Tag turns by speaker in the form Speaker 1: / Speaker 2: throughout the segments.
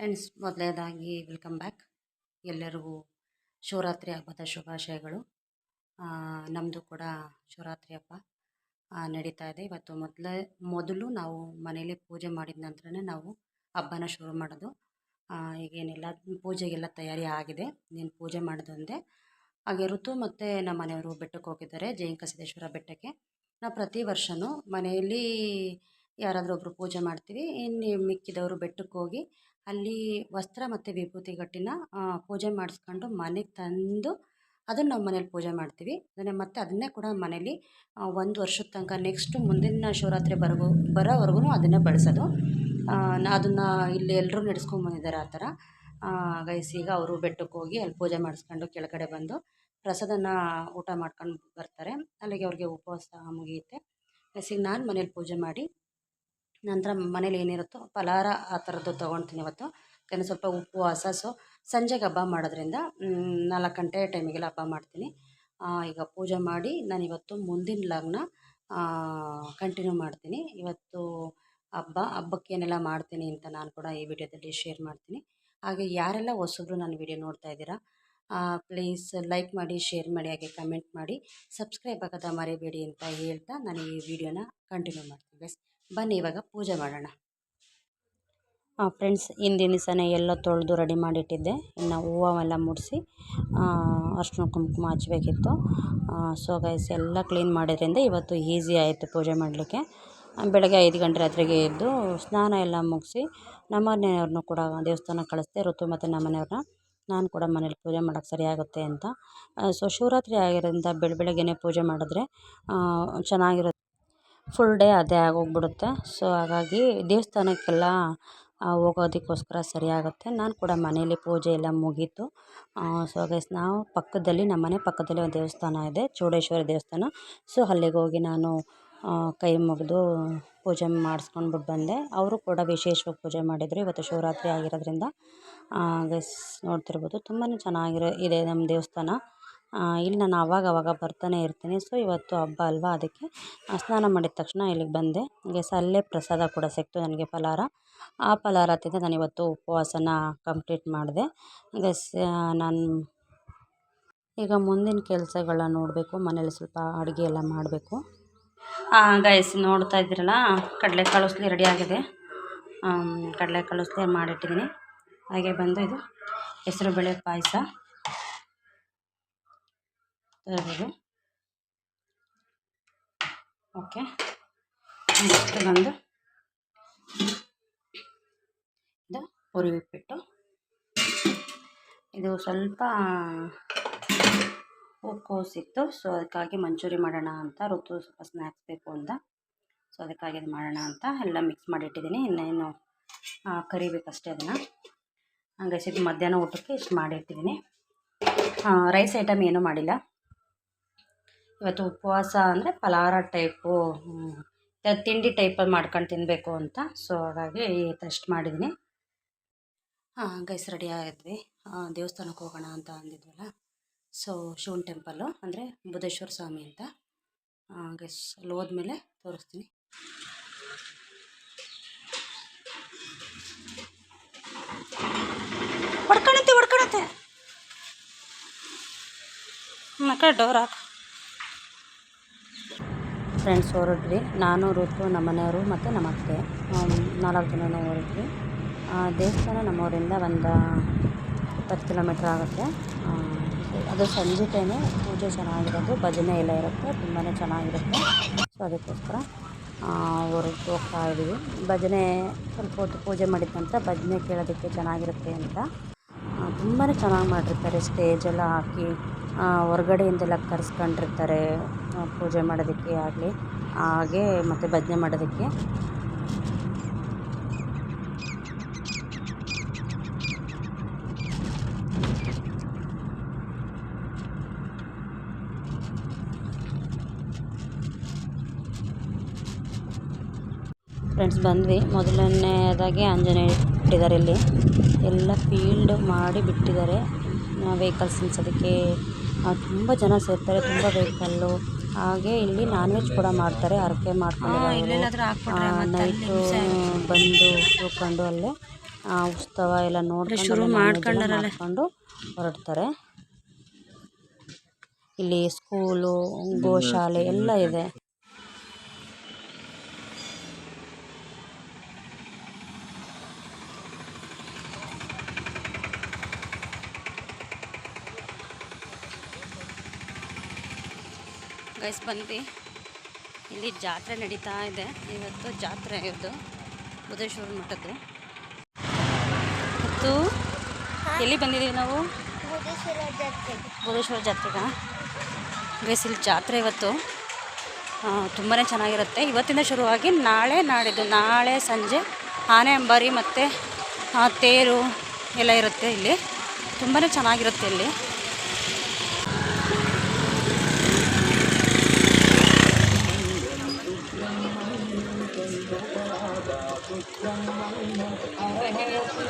Speaker 1: Friends ಮೊದಲನೇದಾಗಿ welcome back. ಎಲ್ಲರಿಗೂ ಶಿವರಾತ್ರಿ ಹಬ್ಬದ ಶುಭಾಶಯಗಳು. ನಮ್ಮದು ಕೂಡ ಶಿವರಾತ್ರಿ ಹಬ್ಬ ನಡೀತಾ ಇದೆ. ಇವತ್ತು ಮೊದಲೇ, ಮೊದಲು ನಾವು ಮನೇಲಿ ಪೂಜೆ ಮಾಡಿದ ನಂತರನೇ ನಾವು ಹಬ್ಬನ ಶುರು ಮಾಡೋದು. ಈಗೇನೆಲ್ಲ ಪೂಜೆಗೆಲ್ಲ ತಯಾರಿ ಆಗಿದೆ. ನೀನು ಪೂಜೆ ಮಾಡೋದೊಂದೇ. ಹಾಗೆ ಋತು ಮತ್ತು ನಮ್ಮ ಮನೆಯವರು ಬೆಟ್ಟಕ್ಕೆ ಹೋಗಿದ್ದಾರೆ ಜೈನ್ ಸಿದ್ದೇಶ್ವರ ಬೆಟ್ಟಕ್ಕೆ. ನಾವು ಪ್ರತಿ ವರ್ಷವೂ ಮನೆಯಲ್ಲಿ ಯಾರಾದರೂ ಒಬ್ಬರು ಪೂಜೆ ಮಾಡ್ತೀವಿ. ಇನ್ನು ಮಿಕ್ಕಿದವರು ಬೆಟ್ಟಕ್ಕೆ ಹೋಗಿ ಅಲ್ಲಿ ವಸ್ತ್ರ ಮತ್ತು ವಿಭೂತಿ ಗಟ್ಟಿನ ಪೂಜೆ ಮಾಡಿಸ್ಕೊಂಡು ಮನೆಗೆ ತಂದು ಅದನ್ನು ನಾವು ಮನೇಲಿ ಪೂಜೆ ಮಾಡ್ತೀವಿ. ಅದನ್ನೇ ಮತ್ತೆ ಅದನ್ನೇ ಕೂಡ ಮನೇಲಿ ಒಂದು ವರ್ಷದ ತನಕ ನೆಕ್ಸ್ಟು ಮುಂದಿನ ಶಿವರಾತ್ರಿ ಬರಗು ಬರೋವರೆಗೂ ಅದನ್ನೇ ಬಳಸೋದು. ಅದನ್ನು ಇಲ್ಲಿ ಎಲ್ಲರೂ ನಡೆಸ್ಕೊಂಬಂದಿದ್ದಾರೆ ಆ ಥರ. ಗೈಸ್ ಈಗ ಅವರು ಬೆಟ್ಟಕ್ಕೆ ಹೋಗಿ ಅಲ್ಲಿ ಪೂಜೆ ಮಾಡಿಸ್ಕೊಂಡು ಕೆಳಗಡೆ ಬಂದು ಪ್ರಸಾದನ ಊಟ ಮಾಡ್ಕೊಂಡು ಬರ್ತಾರೆ. ಅಲ್ಲಿಗೆ ಅವ್ರಿಗೆ ಉಪವಾಸ ಮುಗಿಯುತ್ತೆ. ಗೈಸ್ ಈಗ ನಾನು ಮನೇಲಿ ಪೂಜೆ ಮಾಡಿ ನಂತರ ಮನೇಲಿ ಏನಿರುತ್ತೋ ಫಲಹಾರ ಆ ಥರದ್ದು ತೊಗೊಳ್ತೀನಿ ಇವತ್ತು. ಯಾಕಂದರೆ ಸ್ವಲ್ಪ ಉಪವಾಸ ಸೊ ಸಂಜೆಗೆ ಹಬ್ಬ ಮಾಡೋದ್ರಿಂದ ನಾಲ್ಕು ಗಂಟೆ ಟೈಮಿಗೆಲ್ಲ ಹಬ್ಬ ಮಾಡ್ತೀನಿ. ಈಗ ಪೂಜೆ ಮಾಡಿ ನಾನು ಇವತ್ತು ಮುಂದಿನ ಲಾಗ್ನ ಕಂಟಿನ್ಯೂ ಮಾಡ್ತೀನಿ. ಇವತ್ತು ಹಬ್ಬ, ಹಬ್ಬಕ್ಕೆ ಏನೆಲ್ಲ ಮಾಡ್ತೀನಿ ಅಂತ ನಾನು ಕೂಡ ಈ ವಿಡಿಯೋದಲ್ಲಿ ಶೇರ್ ಮಾಡ್ತೀನಿ. ಹಾಗೆ ಯಾರೆಲ್ಲ ಹೊಸಬ್ರು ನನ್ನ ವಿಡಿಯೋ ನೋಡ್ತಾ ಇದ್ದೀರಾ ಪ್ಲೀಸ್ ಲೈಕ್ ಮಾಡಿ, ಶೇರ್ ಮಾಡಿ, ಹಾಗೆ ಕಮೆಂಟ್ ಮಾಡಿ. ಸಬ್ಸ್ಕ್ರೈಬ್ ಆಗೋದ ಮರಿಬೇಡಿ ಅಂತ ಹೇಳ್ತಾ ನಾನು ಈ ವಿಡಿಯೋನ ಕಂಟಿನ್ಯೂ ಮಾಡ್ತೀನಿ ಗೈಸ್ ಬನ್ನಿ ಇವಾಗ ಪೂಜೆ ಮಾಡೋಣ. ಫ್ರೆಂಡ್ಸ್ ಹಿಂದಿನ ದಿವಸನೇ ಎಲ್ಲ ತೊಳೆದು ರೆಡಿ ಮಾಡಿಟ್ಟಿದ್ದೆ. ಇನ್ನು ಹೂವೆಲ್ಲ ಮುಡಿಸಿ ಅರ್ಶಿನ ಕುಂಕುಮ ಹಚ್ಬೇಕಿತ್ತು. ಸೊ ಗೈಸ್ ಎಲ್ಲ ಕ್ಲೀನ್ ಮಾಡಿದ್ರಿಂದ ಇವತ್ತು ಈಸಿ ಆಯಿತು ಪೂಜೆ ಮಾಡಲಿಕ್ಕೆ. ಬೆಳಗ್ಗೆ ಐದು ಗಂಟೆ ರಾತ್ರಿಗೆ ಎದ್ದು ಸ್ನಾನ ಎಲ್ಲ ಮುಗಿಸಿ, ನಮ್ಮ ಮನೆಯವ್ರನ್ನೂ ಕೂಡ ದೇವಸ್ಥಾನಕ್ಕೆ ಕಳಿಸ್ದೆ. ಋತು ಮತ್ತು ನಮ್ಮ ಮನೆಯವ್ರನ್ನ ನಾನು ಕೂಡ ಮನೇಲಿ ಪೂಜೆ ಮಾಡೋಕ್ಕೆ ಸರಿಯಾಗುತ್ತೆ ಅಂತ. ಸೊ ಶಿವರಾತ್ರಿ ಆಗಿರೋದ್ರಿಂದ ಬೆಳ, ಬೆಳಗ್ಗೆನೇ ಪೂಜೆ ಮಾಡಿದ್ರೆ ಚೆನ್ನಾಗಿರುತ್ತೆ. ಫುಲ್ ಡೇ ಅದೇ ಆಗೋಗ್ಬಿಡುತ್ತೆ. ಸೊ ಹಾಗಾಗಿ ದೇವಸ್ಥಾನಕ್ಕೆಲ್ಲ ಹೋಗೋದಕ್ಕೋಸ್ಕರ ಸರಿಯಾಗುತ್ತೆ. ನಾನು ಕೂಡ ಮನೇಲಿ ಪೂಜೆ ಎಲ್ಲ ಮುಗೀತು. ಸೊ ಗೈಸ್ ನಾವು ಪಕ್ಕದಲ್ಲಿ, ನಮ್ಮ ಮನೆ ಪಕ್ಕದಲ್ಲಿ ಒಂದು ದೇವಸ್ಥಾನ ಇದೆ, ಚೂಡೇಶ್ವರಿ ದೇವಸ್ಥಾನ. ಸೊ ಅಲ್ಲಿಗೆ ಹೋಗಿ ನಾನು ಕೈ ಮುಗಿದು ಪೂಜೆ ಮಾಡಿಸ್ಕೊಂಡ್ಬಿಟ್ಟು ಬಂದೆ. ಅವರು ಕೂಡ ವಿಶೇಷವಾಗಿ ಪೂಜೆ ಮಾಡಿದರು. ಇವತ್ತು ಶಿವರಾತ್ರಿ ಆಗಿರೋದ್ರಿಂದ ಗೈಸ್ ನೋಡ್ತಿರ್ಬೋದು. ತುಂಬಾ ಚೆನ್ನಾಗಿರೋ ಇದೆ ನಮ್ಮ ದೇವಸ್ಥಾನ. ಇಲ್ಲಿ ನಾನು ಆವಾಗ ಆವಾಗ ಬರ್ತಾನೆ ಇರ್ತೀನಿ. ಸೊ ಇವತ್ತು ಹಬ್ಬ ಅಲ್ವಾ? ಅದಕ್ಕೆ ಸ್ನಾನ ಮಾಡಿದ ತಕ್ಷಣ ಇಲ್ಲಿಗೆ ಬಂದೆ. ಗೈಸ್ ಅಲ್ಲೇ ಪ್ರಸಾದ ಕೂಡ ಸಿಕ್ತು ನನಗೆ ಫಲಹಾರ ಆ ಫಲಹಾರ ತಿಂದು ನಾನು ಇವತ್ತು ಉಪವಾಸನ ಕಂಪ್ಲೀಟ್ ಮಾಡಿದೆ. ಗೈಸ್ ನಾನು ಈಗ ಮುಂದಿನ ಕೆಲಸಗಳನ್ನ ನೋಡಬೇಕು. ಮನೇಲಿ ಸ್ವಲ್ಪ ಅಡುಗೆ ಎಲ್ಲ ಮಾಡಬೇಕು. ಗೈಸ್ ನೋಡ್ತಾ ಇದ್ದೀರಲ್ಲ? ಕಡಲೆಕಾಳು ಉಸ್ಲಿ ರೆಡಿ ಆಗಿದೆ. ಕಡಲೆಕಾಳು ಉಸ್ಲಿ ಮಾಡಿಟ್ಟಿದ್ದೀನಿ. ಹಾಗೆ ಬಂದು ಇದು ಹೆಸರುಬೇಳೆ ಪಾಯಸ. ತರ್ಬೋದು ಓಕೆ. ನೆಕ್ಸ್ಟ್ ಬಂದು ಇದು ಪುರಿ ಉಪ್ಪಿಟ್ಟು. ಇದು ಸ್ವಲ್ಪ ಹೂಕೋಸಿತ್ತು ಸೊ, ಅದಕ್ಕಾಗಿ ಮಂಚೂರಿ ಮಾಡೋಣ ಅಂತ ಋತು ಸ್ವಲ್ಪ ಸ್ನ್ಯಾಕ್ಸ್ ಬೇಕು ಅಂತ. ಸೊ, ಅದಕ್ಕಾಗಿ ಇದು ಮಾಡೋಣ ಅಂತ ಎಲ್ಲ ಮಿಕ್ಸ್ ಮಾಡಿಟ್ಟಿದ್ದೀನಿ. ಇನ್ನೇನು ಕರೀಬೇಕು ಕರಿಬೇಕಷ್ಟೇ ಅದನ್ನು. ಹಂಗೆ ಇದು ಮಧ್ಯಾಹ್ನ ಊಟಕ್ಕೆ ಇಷ್ಟು ಮಾಡಿಟ್ಟಿದ್ದೀನಿ. ರೈಸ್ ಐಟಮ್ ಏನೂ ಮಾಡಿಲ್ಲ. ಇವತ್ತು ಉಪವಾಸ ಅಂದರೆ ಫಲಹಾರ ಟೈಪು ತಿಂಡಿ ಟೈಪಲ್ಲಿ ಮಾಡ್ಕೊಂಡು ತಿನ್ನಬೇಕು ಅಂತ. ಸೊ ಹಾಗಾಗಿ ಟೆಸ್ಟ್ ಮಾಡಿದ್ದೀನಿ ಹಾಂ ಗೈಸ್ ರೆಡಿ ಆಗಿದ್ವಿ. ದೇವಸ್ಥಾನಕ್ಕೆ ಹೋಗೋಣ ಅಂತ ಅಂದಿದ್ವಲ್ಲ. ಸೊ ಶಿವನ್ ಟೆಂಪಲ್ಲು ಅಂದರೆ ಬುಧೇಶ್ವರ ಸ್ವಾಮಿ ಅಂತ. ಗೈಸ್ ಅಲ್ಲಿ ಹೋದ್ಮೇಲೆ ತೋರಿಸ್ತೀನಿ. ಹೊಡ್ಕೊಳತ್ತೆ ಹೊಡ್ಕೊಳತ್ತೆ ಮಕ್ಕಳ ಡೋರ್ ಹಾಕು. ಫ್ರೆಂಡ್ಸ್ ಹೊರಟ್ವಿ. ನಾನು, ಋತು ನಮ್ಮ ಮನೆಯವರು ಮತ್ತು ನಮ್ಮ ಅತ್ತೆ ನಾಲ್ಕು ಜನ ಹೊರಟ್ವಿ. ದೇವಸ್ಥಾನ ನಮ್ಮೂರಿಂದ ಒಂದು ಇಪ್ಪತ್ತು ಕಿಲೋಮೀಟ್ರ್ ಆಗುತ್ತೆ. ಅದು ಸಂಜೆ ಟೈಮು ಪೂಜೆ ಚೆನ್ನಾಗಿರೋದು, ಭಜನೆ ಎಲ್ಲ ಇರುತ್ತೆ ತುಂಬಾ ಚೆನ್ನಾಗಿರುತ್ತೆ. ಸೊ ಅದಕ್ಕೋಸ್ಕರ ಹೊರಟು ಹೋಗ್ತಾ ಇದ್ದೀವಿ. ಭಜನೆ ಸ್ವಲ್ಪ ಹೊತ್ತು ಪೂಜೆ ಮಾಡಿದ ಭಜನೆ ಕೇಳೋದಕ್ಕೆ ಚೆನ್ನಾಗಿರುತ್ತೆ ಅಂತ. ತುಂಬಾ ಚೆನ್ನಾಗಿ ಮಾಡಿರ್ತಾರೆ ಸ್ಟೇಜೆಲ್ಲ ಹಾಕಿ ಹೊರಗಡೆಯಿಂದೆಲ್ಲ ಕರೆಸ್ಕೊಂಡಿರ್ತಾರೆ. ಪೂಜೆ ಮಾಡೋದಕ್ಕೆ ಆಗಲಿ. ಹಾಗೆ ಮತ್ತು ಭಜನೆ ಮಾಡೋದಕ್ಕೆ. ಫ್ರೆಂಡ್ಸ್ ಬಂದ್ವಿ. ಮೊದಲನೇದಾಗಿ ಆಂಜನೇಯ ಇಟ್ಟಿದ್ದಾರೆ ಇಲ್ಲಿ. ಎಲ್ಲ ಫೀಲ್ಡ್ ಮಾಡಿ ಬಿಟ್ಟಿದ್ದಾರೆ. ವೆಹಿಕಲ್ಸ್ ನಿಲ್ಸೋದಕ್ಕೆ ತುಂಬ ಜನ ಸೇರ್ತಾರೆ. ತುಂಬ ವೆಹಿಕಲ್ಲು ಹಾಗೆ ಇಲ್ಲಿ ನಾನ್ ವೆಜ್ ಕೂಡ ಮಾಡ್ತಾರೆ ಹರಕೆ ಮಾಡ್ಕೊಂಡು ನೈಟು ಬಂದು ಕೂತ್ಕೊಂಡು ಅಲ್ಲೇ ಆ, ಉತ್ಸವ ಎಲ್ಲ ನೋಡ್ಕೊಂಡು
Speaker 2: ಶುರು.
Speaker 1: ಮಾಡ್ಕೊಂಡು ಹೊರಡ್ತಾರೆ. ಇಲ್ಲಿ ಸ್ಕೂಲು ಗೋಶಾಲೆ ಎಲ್ಲ ಇದೆ. ಗೈಸ್ ಬಂದ್ವಿ ಇಲ್ಲಿ ಜಾತ್ರೆ ನಡೀತಾ ಇದೆ. ಇವತ್ತು ಜಾತ್ರೆ ಇವತ್ತು ಬುಧೇಶ್ವರ ಮಠದ್ದು ಮತ್ತು ಎಲ್ಲಿ ಬಂದಿದ್ದೀವಿ ನಾವು? ಬುಧೇಶ್ವರ ಜಾತ್ರೆಗ. ಗೈಸ್ ಇಲ್ಲಿ ಜಾತ್ರೆ ಇವತ್ತು. ತುಂಬಾ ಚೆನ್ನಾಗಿರುತ್ತೆ. ಇವತ್ತಿಂದ ಶುರುವಾಗಿ ನಾಳೆ ನಾಡಿದ್ದು. ನಾಳೆ ಸಂಜೆ ಆನೆ ಅಂಬಾರಿ ಮತ್ತು ತೇರು ಎಲ್ಲ ಇರುತ್ತೆ ಇಲ್ಲಿ. ತುಂಬಾ ಚೆನ್ನಾಗಿರುತ್ತೆ ಇಲ್ಲಿ.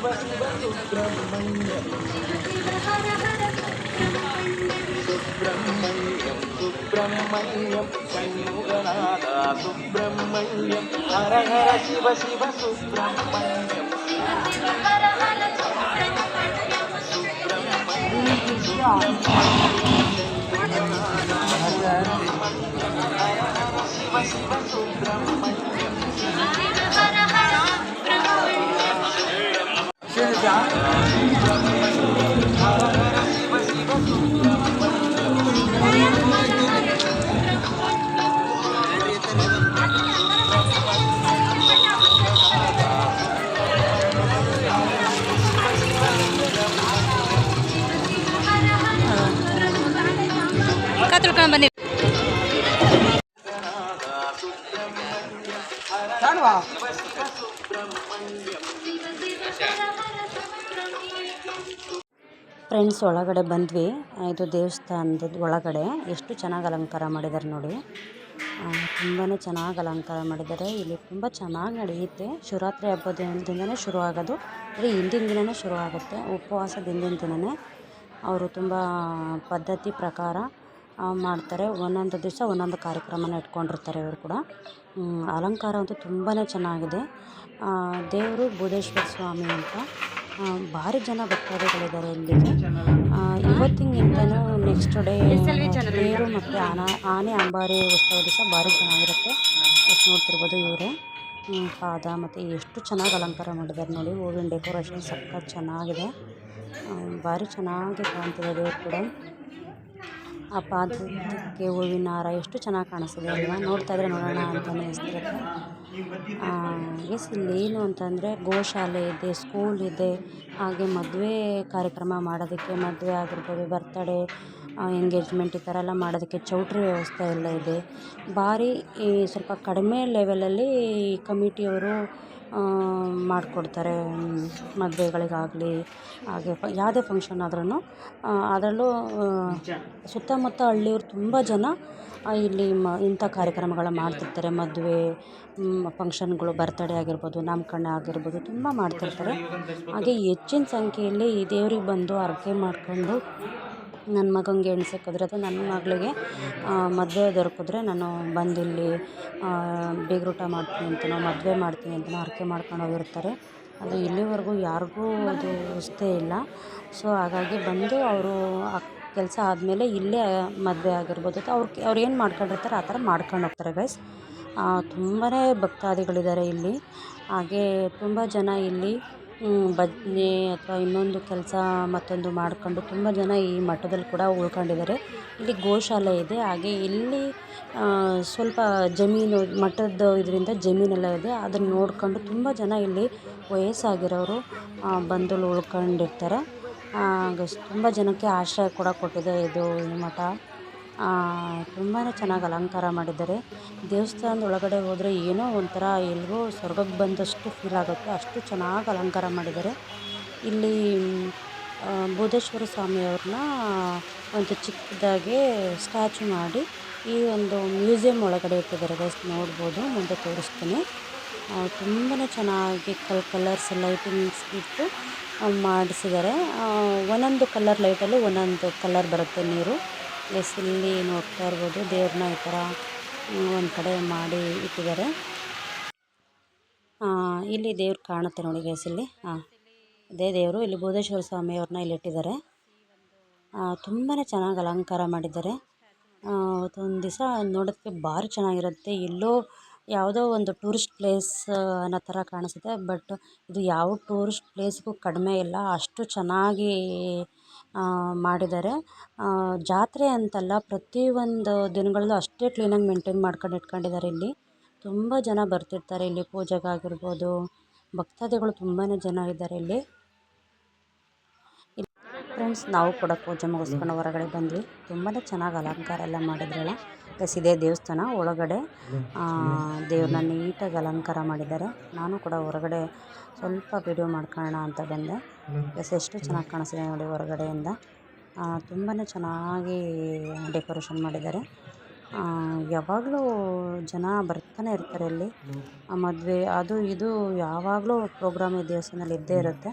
Speaker 3: సుబ్రహ్మణ్యం. షణ్ముగనాథ సుబ్రహ్మణ్యం హర హర శివ శివ సుబ్రహ్మణ్యం శివ శివ సుబ్రహ్మణ్యం
Speaker 1: ತಿಳ್ಕೊಂಡು ಬನ್ನಿ. ಫ್ರೆಂಡ್ಸ್ ಒಳಗಡೆ ಬಂದ್ವಿ. ಇದು ದೇವಸ್ಥಾನದ ಒಳಗಡೆ. ಎಷ್ಟು ಚೆನ್ನಾಗಿ ಅಲಂಕಾರ ಮಾಡಿದ್ದಾರೆ ನೋಡಿ. ತುಂಬಾ ಚೆನ್ನಾಗಿ ಅಲಂಕಾರ ಮಾಡಿದ್ದಾರೆ ಇಲ್ಲಿ ತುಂಬ ಚೆನ್ನಾಗಿ ನಡೆಯುತ್ತೆ. ಶಿವರಾತ್ರಿ ಹಬ್ಬದಿಂದನೇ ಶುರು ಆಗೋದು ಅಂದರೆ ಹಿಂದಿನ ದಿನವೇ ಶುರು ಆಗುತ್ತೆ ಉಪವಾಸ ದಿನದಿಂದನೇ ದಿನವೇ ಅವರು ತುಂಬ ಪದ್ಧತಿ ಪ್ರಕಾರ ಮಾಡ್ತಾರೆ. ಒಂದೊಂದು ದಿವಸ ಒಂದೊಂದು ಕಾರ್ಯಕ್ರಮನ ಇಟ್ಕೊಂಡಿರ್ತಾರೆ ಇವರು ಕೂಡ. ಅಲಂಕಾರ ಅಂತೂ ತುಂಬಾ ಚೆನ್ನಾಗಿದೆ. ದೇವರು ಬುಧೇಶ್ವರ ಸ್ವಾಮಿ ಅಂತ ಭಾರಿ ಜನ ಭಕ್ತಾದಿಗಳಿದ್ದಾರೆ ಇಲ್ಲಿಗೆ. ಇವತ್ತಿನಿಂದನೂ ನೆಕ್ಸ್ಟ್ ಡೇ ದೇವರು ಮತ್ತು ಆನ, ಆನೆ ಅಂಬಾರಿ ಉತ್ಸವ ದಿವಸ ಭಾರಿ ಚೆನ್ನಾಗಿರುತ್ತೆ. ಎಷ್ಟು ನೋಡ್ತಿರ್ಬೋದು ಇವರೇ. ಪಾದ ಮತ್ತು ಎಷ್ಟು ಚೆನ್ನಾಗಿ ಅಲಂಕಾರ ಮಾಡಿದ್ದಾರೆ ನೋಡಿ. ಹೂವಿನ ಡೆಕೋರೇಷನ್ ಸಖತ್ ಚೆನ್ನಾಗಿದೆ. ಭಾರಿ ಚೆನ್ನಾಗಿ ಕಾಣ್ತಿದೆ ದೇವ್ರು ಕೂಡ. ಆ ಪಾದಕ್ಕೆ ಹೂವಿನ ಹಾರ ಎಷ್ಟು ಚೆನ್ನಾಗಿ ಕಾಣಿಸ್ತದೆ ಅಲ್ವಾ? ನೋಡ್ತಾ ಇದ್ರೆ ನೋಡೋಣ ಅಂತ ಅನಿಸ್ತಿರುತ್ತೆ. ಎಸ್, ಇಲ್ಲಿ ಏನು ಅಂತಂದರೆ ಗೋಶಾಲೆ ಇದೆ ಸ್ಕೂಲ್ ಇದೆ, ಹಾಗೆ ಮದುವೆ ಕಾರ್ಯಕ್ರಮ ಮಾಡೋದಕ್ಕೆ, ಮದುವೆ ಆಗಿರ್ಬೋದು ಬರ್ತಡೇ ಎಂಗೇಜ್ಮೆಂಟ್ ಈ ಥರ ಎಲ್ಲ ಮಾಡೋದಕ್ಕೆ ಚೌಟ್ರಿ ವ್ಯವಸ್ಥೆ ಎಲ್ಲ ಇದೆ. ಭಾರಿ ಸ್ವಲ್ಪ ಕಡಿಮೆ ಲೆವೆಲಲ್ಲಿ ಈ ಕಮಿಟಿಯವರು ಮಾಡಿಕೊಡ್ತಾರೆ ಮದುವೆಗಳಿಗಾಗ್ಲಿ, ಹಾಗೆ ಯಾವುದೇ ಫಂಕ್ಷನ್ ಆದ್ರೂ ಅದರಲ್ಲೂ ಸುತ್ತಮುತ್ತ ಹಳ್ಳಿಯವ್ರು ತುಂಬ ಜನ ಇಲ್ಲಿ ಮ, ಇಂಥ ಕಾರ್ಯಕ್ರಮಗಳ ಮಾಡ್ತಿರ್ತಾರೆ. ಮದುವೆ ಫಂಕ್ಷನ್ಗಳು ಬರ್ತಡೇ ಆಗಿರ್ಬೋದು ನಾಮಕರಣ ಆಗಿರ್ಬೋದು, ತುಂಬ ಮಾಡ್ತಿರ್ತಾರೆ. ಹಾಗೆ ಹೆಚ್ಚಿನ ಸಂಖ್ಯೆಯಲ್ಲಿ ಈ ದೇವ್ರಿಗೆ ಬಂದು ಹರಕೆ ಮಾಡ್ಕೊಂಡು ನನ್ನ ಮಗಂಗೆ ಹೆಣ್ಣು ಸಿಕ್ಕಿದ್ರೆ ಅಥವಾ ನನ್ನ ಮಗಳಿಗೆ ಮದುವೆ ದೊರಕಿದ್ರೆ ನಾನು ಬಂದು ಇಲ್ಲಿ ಬೀಗ್ರೂಟ ಮಾಡ್ತೀನಿ ಅಂತನೋ, ಮದುವೆ ಮಾಡ್ತೀನಿ ಅಂತನೋ ಹರಕೆ ಮಾಡ್ಕೊಂಡು ಹೋಗಿರ್ತಾರೆ. ಅದು ಇಲ್ಲಿವರೆಗೂ ಯಾರಿಗೂ ಅದು ಇಷ್ಟೇ ಇಲ್ಲ. ಸೊ ಹಾಗಾಗಿ ಬಂದು ಅವರು ಕೆಲಸ ಆದಮೇಲೆ ಇಲ್ಲೇ ಮದುವೆ ಆಗಿರ್ಬೋದು ಅಥವಾ ಅವ್ರು ಅವ್ರು ಏನು ಮಾಡ್ಕೊಂಡಿರ್ತಾರೆ ಆ ಥರ ಮಾಡ್ಕೊಂಡು ಹೋಗ್ತಾರೆ ಗೈಸ್ ತುಂಬಾ ಭಕ್ತಾದಿಗಳಿದ್ದಾರೆ ಇಲ್ಲಿ. ಹಾಗೇ ತುಂಬ ಜನ ಇಲ್ಲಿ ಭಜನೆ ಅಥವಾ ಇನ್ನೊಂದು ಕೆಲಸ ಮತ್ತೊಂದು ಮಾಡ್ಕೊಂಡು ತುಂಬ ಜನ ಈ ಮಠದಲ್ಲಿ ಕೂಡ ಉಳ್ಕೊಂಡಿದ್ದಾರೆ. ಇಲ್ಲಿ ಗೋಶಾಲೆ ಇದೆ. ಹಾಗೆ ಇಲ್ಲಿ ಸ್ವಲ್ಪ ಜಮೀನು ಮಠದ ಇದರಿಂದ ಜಮೀನೆಲ್ಲ ಇದೆ. ಅದನ್ನು ನೋಡ್ಕೊಂಡು ತುಂಬ ಜನ ಇಲ್ಲಿ ವಯಸ್ಸಾಗಿರೋರು ಬಂದು ಉಳ್ಕೊಂಡಿರ್ತಾರೆ. ತುಂಬ ಜನಕ್ಕೆ ಆಶ್ರಯ ಕೂಡ ಕೊಟ್ಟಿದೆ ಇದು ಈ ಮಠ. ತುಂಬಾ ಚೆನ್ನಾಗಿ ಅಲಂಕಾರ ಮಾಡಿದ್ದಾರೆ. ದೇವಸ್ಥಾನದ ಒಳಗಡೆ ಹೋದರೆ ಏನೋ ಒಂಥರ ಎಲ್ಗೋ ಸ್ವರ್ಗಕ್ಕೆ ಬಂದಷ್ಟು ಫೀಲ್ ಆಗುತ್ತೆ. ಅಷ್ಟು ಚೆನ್ನಾಗಿ ಅಲಂಕಾರ ಮಾಡಿದ್ದಾರೆ. ಇಲ್ಲಿ ಸ್ವಾಮಿ ಸ್ವಾಮಿಯವ್ರನ್ನ ಒಂದು ಚಿಕ್ಕದಾಗಿ ಸ್ಟ್ಯಾಚು ಮಾಡಿ ಈ ಒಂದು ಮ್ಯೂಸಿಯಂ ಒಳಗಡೆ ಇಟ್ಟಿದ್ದಾರೆ ಗೈಸ್ ನೋಡ್ಬೋದು, ಮುಂದೆ ತೋರಿಸ್ತೀನಿ. ತುಂಬಾ ಚೆನ್ನಾಗಿ ಕಲ್, ಕಲರ್ಸ್, ಲೈಟಿಂಗ್ಸ್ ಇಟ್ಟು ಮಾಡಿಸಿದ್ದಾರೆ. ಒಂದೊಂದು ಕಲರ್ ಲೈಟಲ್ಲೂ ಒಂದೊಂದು ಕಲರ್ ಬರುತ್ತೆ ನೀರು. ಎಸ್ ಇಲ್ಲಿ ನೋಡ್ತಾ ಇರ್ಬೋದು. ದೇವ್ರನ್ನ ಈ ಥರ ಒಂದು ಕಡೆ ಮಾಡಿ ಇಟ್ಟಿದ್ದಾರೆ. ಇಲ್ಲಿ ದೇವ್ರು ಕಾಣುತ್ತೆ ನೋಡಿ ಗೈಸ್ ಇಲ್ಲಿ. ಹಾಂ ಅದೇ ದೇವರು. ಇಲ್ಲಿ ಬೋಧೇಶ್ವರ ಸ್ವಾಮಿಯವ್ರನ್ನ ಇಲ್ಲಿ ಇಟ್ಟಿದ್ದಾರೆ. ತುಂಬಾ ಚೆನ್ನಾಗಿ ಅಲಂಕಾರ ಮಾಡಿದ್ದಾರೆ. ಒಂದು ದಿವಸ ನೋಡೋದಕ್ಕೆ ಭಾರಿ ಚೆನ್ನಾಗಿರುತ್ತೆ. ಎಲ್ಲೋ ಯಾವುದೋ ಒಂದು ಟೂರಿಸ್ಟ್ ಪ್ಲೇಸ್ ಅನ್ನೋ ಥರ ಕಾಣಿಸುತ್ತೆ. ಬಟ್ ಇದು ಯಾವ ಟೂರಿಸ್ಟ್ ಪ್ಲೇಸ್ಗೂ ಕಡಿಮೆ ಇಲ್ಲ. ಅಷ್ಟು ಚೆನ್ನಾಗಿ ಮಾಡಿದ್ದಾರೆ. ಜಾತ್ರೆ ಅಂತಲ್ಲ ಪ್ರತಿಯೊಂದು ದಿನಗಳಲ್ಲೂ ಅಷ್ಟೇ ಕ್ಲೀನಾಗಿ ಮೇಂಟೈನ್ ಮಾಡ್ಕೊಂಡು ಇಟ್ಕೊಂಡಿದ್ದಾರೆ ಇಲ್ಲಿ. ತುಂಬ ಜನ ಬರ್ತಿರ್ತಾರೆ ಇಲ್ಲಿ ಪೂಜೆಗಾಗಿರ್ಬೋದು. ಭಕ್ತಾದಿಗಳು ತುಂಬಾ ಜನ ಇದ್ದಾರೆ ಇಲ್ಲಿ. ಫ್ರೆಂಡ್ಸ್ ನಾವು ಕೂಡ ಪೂಜೆ ಮುಗಿಸ್ಕೊಂಡು ಹೊರಗಡೆ ಬಂದ್ವಿ. ತುಂಬಾ ಚೆನ್ನಾಗಿ ಅಲಂಕಾರ ಎಲ್ಲ ಮಾಡಿದ್ರಲ್ಲ. ಪ್ಲಸ್ ಇದೇ ದೇವಸ್ಥಾನ ಒಳಗಡೆ. ದೇವ್ರನ್ನ ನೀಟಾಗಿ ಅಲಂಕಾರ ಮಾಡಿದ್ದಾರೆ. ನಾನು ಕೂಡ ಹೊರಗಡೆ ಸ್ವಲ್ಪ ವಿಡಿಯೋ ಮಾಡ್ಕೊಳ್ಳೋಣ ಅಂತ ಬಂದೆ. ಪ್ಲಸ್ ಎಷ್ಟು ಚೆನ್ನಾಗಿ ಕಾಣಿಸ್ತಿದೆ ನೋಡಿ ಹೊರಗಡೆಯಿಂದ. ತುಂಬಾ ಚೆನ್ನಾಗಿ ಡೆಕೋರೇಷನ್ ಮಾಡಿದ್ದಾರೆ. ಯಾವಾಗಲೂ ಜನ ಬರ್ತಾನೆ ಇರ್ತಾರೆ ಇಲ್ಲಿ ಮದುವೆ ಅದು ಇದು ಯಾವಾಗಲೂ ಪ್ರೋಗ್ರಾಮ್ ಈ ದೇವಸ್ಥಾನದಲ್ಲಿ ಇದ್ದೇ ಇರುತ್ತೆ.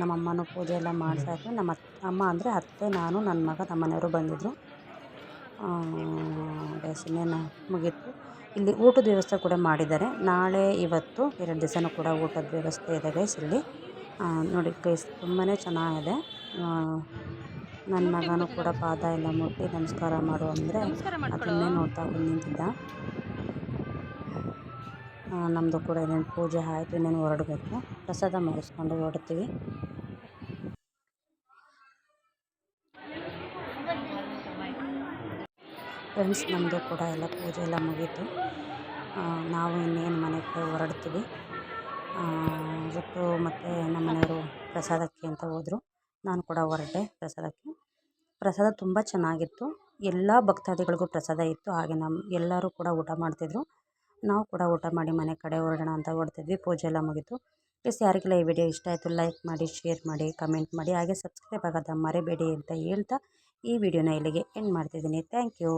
Speaker 1: ನಮ್ಮ ಅಮ್ಮನೂ ಪೂಜೆ ಎಲ್ಲ ಮಾಡಿಸಾಯ್ತು. ನಮ್ಮ ಅಮ್ಮ ಅಂದರೆ ಅತ್ತೆ ನಾನು ನನ್ನ ಮಗ ನಮ್ಮ ಮನೆಯವರು ಬಂದಿದ್ದರು ಬೇಸ್ ಇನ್ನೇನು ಮುಗೀತು. ಇಲ್ಲಿ ಊಟದ ವ್ಯವಸ್ಥೆ ಕೂಡ ಮಾಡಿದ್ದಾರೆ. ನಾಳೆ ಇವತ್ತು ಎರಡು ದಿವಸನೂ ಕೂಡ ಊಟದ ವ್ಯವಸ್ಥೆ ಇದೆ ಗೈಸ್ ಇಲ್ಲಿ. ನೋಡಿ ಗೈಸ್ ತುಂಬಾ ಚೆನ್ನಾಗಿದೆ. ನನ್ನ ಮಗನೂ ಕೂಡ ಪಾದ ಎಲ್ಲ ಮುಟ್ಟಿ ನಮಸ್ಕಾರ ಮಾಡು ಅಂದರೆ ಅದನ್ನೇ ನೋಡ್ತಾ ನಿಂತಿದ್ದ. ನಮ್ಮದು ಕೂಡ ಇನ್ನೇನು ಪೂಜೆ ಆಯಿತು ಇನ್ನೇನು ಹೊರಡಬೇಕು. ಪ್ರಸಾದ ಮುಗಿಸ್ಕೊಂಡು ಹೊರಡ್ತೀವಿ. ಫ್ರೆಂಡ್ಸ್, ನಮ್ಮದು ಕೂಡ ಎಲ್ಲ ಪೂಜೆ ಎಲ್ಲ ಮುಗೀತು. ನಾವು ಇನ್ನೇನು ಮನೆಗೆ ಹೊರಡ್ತೀವಿ. ಇವತ್ತು ಮತ್ತು ನಮ್ಮ ಮನೆಯವರು ಪ್ರಸಾದಕ್ಕೆ ಅಂತ ಹೋದರು. ನಾನು ಕೂಡ ಹೊರಟೆ ಪ್ರಸಾದಕ್ಕೆ. ಪ್ರಸಾದ ತುಂಬ ಚೆನ್ನಾಗಿತ್ತು. ಎಲ್ಲ ಭಕ್ತಾದಿಗಳಿಗೂ ಪ್ರಸಾದ ಇತ್ತು. ಹಾಗೆ ನಮ್ಮ ಎಲ್ಲರೂ ಕೂಡ ಊಟ ಮಾಡ್ತಿದ್ರು. ನಾವು ಕೂಡ ಊಟ ಮಾಡಿ ಮನೆ ಕಡೆ ಹೊರಡೋಣ ಅಂತ ಹೊರಡ್ತಿದ್ವಿ. ಪೂಜೆ ಎಲ್ಲ ಮುಗೀತು. ಪ್ಲೀಸ್ ಯಾರಿಗೆಲ್ಲ ಈ ವಿಡಿಯೋ ಇಷ್ಟ ಆಯಿತು ಲೈಕ್ ಮಾಡಿ ಶೇರ್ ಮಾಡಿ ಕಮೆಂಟ್ ಮಾಡಿ, ಹಾಗೆ ಸಬ್ಸ್ಕ್ರೈಬ್ ಆಗೋದ ಮರಿಬೇಡಿ ಅಂತ ಹೇಳ್ತಾ ಈ ವಿಡಿಯೋನ ಇಲ್ಲಿಗೆ ಎಂಡ್ ಮಾಡ್ತಿದ್ದೀನಿ. Thank you